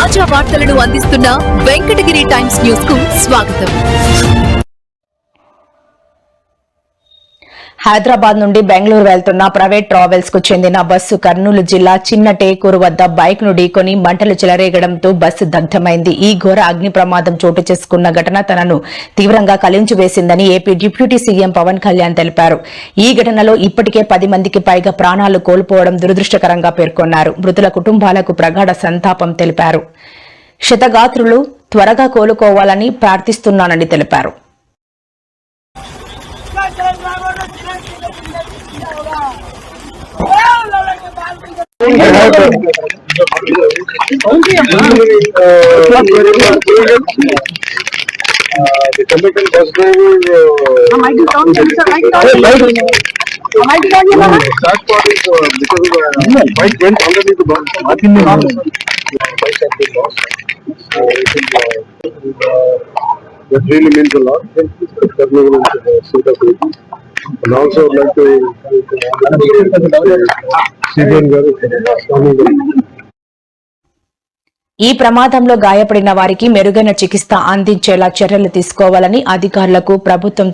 తాజా వార్తలను అందిస్తున్న వెంకటగిరి టైమ్స్ న్యూస్కు స్వాగతం. హైదరాబాద్ నుండి బెంగళూరు వెళ్తున్న ప్రైవేట్ ట్రావెల్స్కు చెందిన బస్సు కర్నూలు జిల్లా చిన్న టేకూరు వద్ద బైక్ను ఢీకొని మంటలు చెలరేగడంతో బస్సు దగ్ధమైంది. ఈ ఘోర అగ్ని ప్రమాదం చోటు చేసుకున్న ఘటన తనను తీవ్రంగా కలించివేసిందని AP deputy CM Pawan Kalyan తెలిపారు. ఈ ఘటనలో ఇప్పటికే పది మందికి పైగా ప్రాణాలు కోల్పోవడం దురదృష్టకరంగా పేర్కొన్నారు. మృతుల కుటుంబాలకు ప్రగాఢ సంతాపం తెలిపారు. క్షతగాత్రులు త్వరగా కోలుకోవాలని ప్రార్థిస్తున్నానని తెలిపారు. The chemical bus driver. That part is uh, because of the bike went underneath the bus. Nothing is. Bike has been lost. So I think uh, uh, that really means a lot. Kernel to the seat of safety. And also I'd like to Sivan garu, Swami garu. ఈ ప్రమాదంలో గాయపడిన వారికి మెరుగైన చికిత్స అందించేలా చర్యలు తీసుకోవాలని అధికారులకు ప్రభుత్వం